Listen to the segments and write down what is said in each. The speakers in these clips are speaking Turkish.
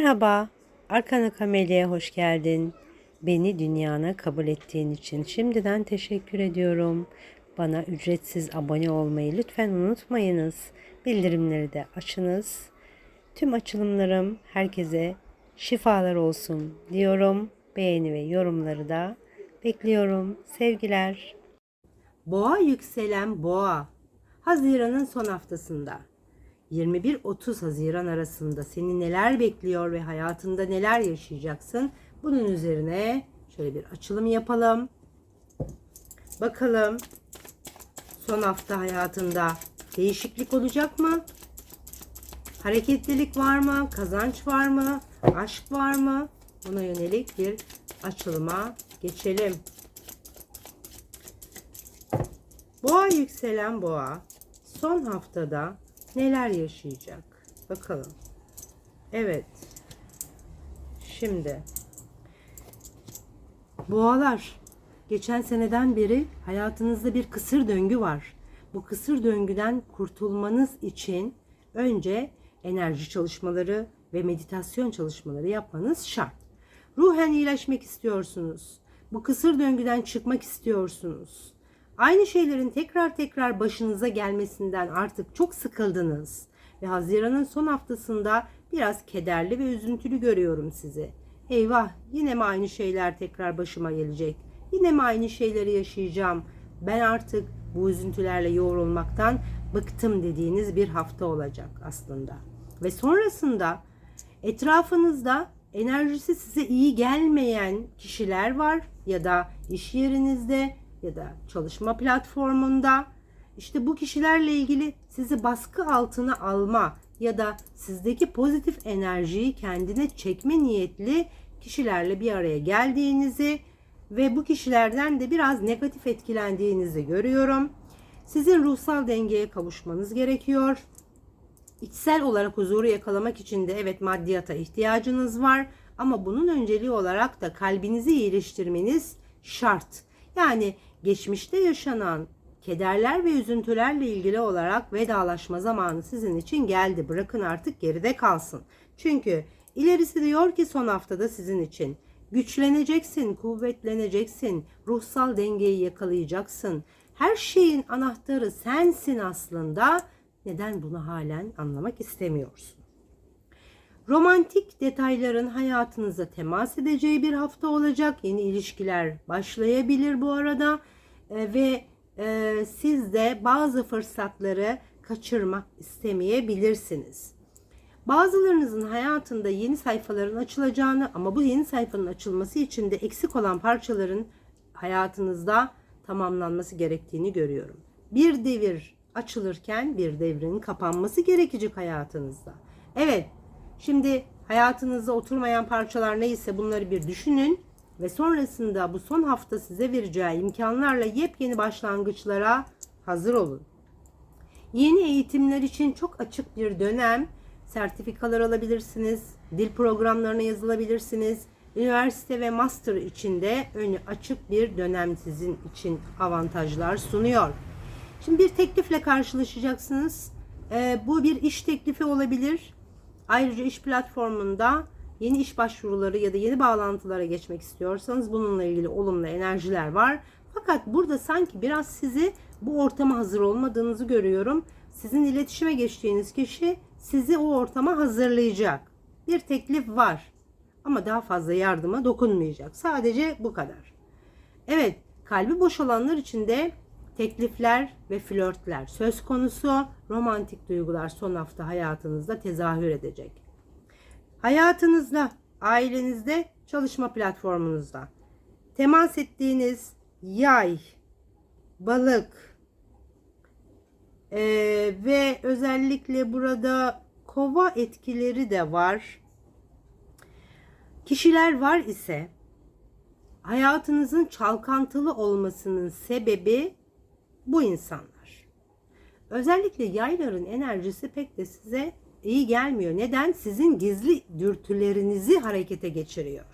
Merhaba, Arkana Kamelya'ya hoş geldin. Beni dünyana kabul ettiğin için şimdiden teşekkür ediyorum. Bana ücretsiz abone olmayı lütfen unutmayınız. Bildirimleri de açınız. Tüm açılımlarım herkese şifalar olsun diyorum. Beğeni ve yorumları da bekliyorum. Sevgiler. Boğa yükselen boğa. Haziran'ın son haftasında 21-30 Haziran arasında seni neler bekliyor ve hayatında neler yaşayacaksın? Bunun üzerine şöyle bir açılım yapalım. Bakalım son hafta hayatında değişiklik olacak mı? Hareketlilik var mı? Kazanç var mı? Aşk var mı? Buna yönelik bir açılıma geçelim. Boğa yükselen boğa son haftada neler yaşayacak? Bakalım. Evet. Şimdi boğalar geçen seneden beri hayatınızda bir kısır döngü var. Bu kısır döngüden kurtulmanız için önce enerji çalışmaları ve meditasyon çalışmaları yapmanız şart. Ruhen iyileşmek istiyorsunuz. Bu kısır döngüden çıkmak istiyorsunuz. Aynı şeylerin tekrar tekrar başınıza gelmesinden artık çok sıkıldınız ve Haziran'ın son haftasında biraz kederli ve üzüntülü görüyorum sizi. Eyvah, yine mi aynı şeyler tekrar başıma gelecek? Yine mi aynı şeyleri yaşayacağım? Ben artık bu üzüntülerle yoğrulmaktan bıktım dediğiniz bir hafta olacak aslında. Ve sonrasında etrafınızda enerjisi size iyi gelmeyen kişiler var ya da iş yerinizde ya da çalışma platformunda işte bu kişilerle ilgili sizi baskı altına alma ya da sizdeki pozitif enerjiyi kendine çekme niyetli kişilerle bir araya geldiğinizi ve bu kişilerden de biraz negatif etkilendiğinizi görüyorum. Sizin ruhsal dengeye kavuşmanız gerekiyor. İçsel olarak huzuru yakalamak için de evet maddiyata ihtiyacınız var ama bunun önceliği olarak da kalbinizi iyileştirmeniz şart. Yani geçmişte yaşanan kederler ve üzüntülerle ilgili olarak vedalaşma zamanı sizin için geldi. Bırakın artık geride kalsın. Çünkü ilerisi diyor ki son haftada sizin için güçleneceksin, kuvvetleneceksin, ruhsal dengeyi yakalayacaksın. Her şeyin anahtarı sensin aslında. Neden bunu halen anlamak istemiyorsun? Romantik detayların hayatınıza temas edeceği bir hafta olacak. Yeni ilişkiler başlayabilir bu arada e, ve e, siz de bazı fırsatları kaçırmak istemeyebilirsiniz. Bazılarınızın hayatında yeni sayfaların açılacağını ama bu yeni sayfanın açılması için de eksik olan parçaların hayatınızda tamamlanması gerektiğini görüyorum. Bir devir açılırken bir devrin kapanması gerekecek hayatınızda. Evet, Şimdi hayatınızda oturmayan parçalar neyse bunları bir düşünün ve sonrasında bu son hafta size vereceği imkanlarla yepyeni başlangıçlara hazır olun. Yeni eğitimler için çok açık bir dönem. Sertifikalar alabilirsiniz, dil programlarına yazılabilirsiniz. Üniversite ve master için de önü açık bir dönem sizin için avantajlar sunuyor. Şimdi bir teklifle karşılaşacaksınız. Ee, bu bir iş teklifi olabilir Ayrıca iş platformunda yeni iş başvuruları ya da yeni bağlantılara geçmek istiyorsanız bununla ilgili olumlu enerjiler var. Fakat burada sanki biraz sizi bu ortama hazır olmadığınızı görüyorum. Sizin iletişime geçtiğiniz kişi sizi o ortama hazırlayacak. Bir teklif var. Ama daha fazla yardıma dokunmayacak. Sadece bu kadar. Evet, kalbi boş olanlar için de teklifler ve flörtler söz konusu. Romantik duygular son hafta hayatınızda tezahür edecek. Hayatınızda, ailenizde, çalışma platformunuzda temas ettiğiniz yay, balık ee, ve özellikle burada kova etkileri de var. Kişiler var ise hayatınızın çalkantılı olmasının sebebi bu insanlar. Özellikle yayların enerjisi pek de size iyi gelmiyor. Neden? Sizin gizli dürtülerinizi harekete geçiriyor.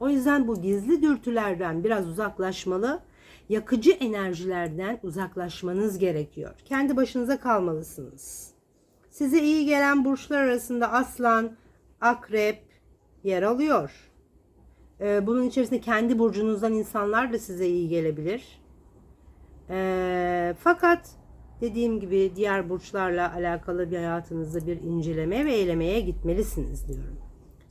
O yüzden bu gizli dürtülerden biraz uzaklaşmalı, yakıcı enerjilerden uzaklaşmanız gerekiyor. Kendi başınıza kalmalısınız. Size iyi gelen burçlar arasında Aslan, akrep yer alıyor. Ee, bunun içerisinde kendi burcunuzdan insanlar da size iyi gelebilir. Ee, fakat dediğim gibi diğer burçlarla alakalı bir hayatınızda bir inceleme ve eylemeye gitmelisiniz diyorum.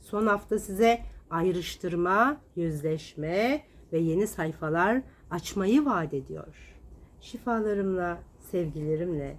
Son hafta size ayrıştırma, yüzleşme ve yeni sayfalar açmayı vaat ediyor. Şifalarımla, sevgilerimle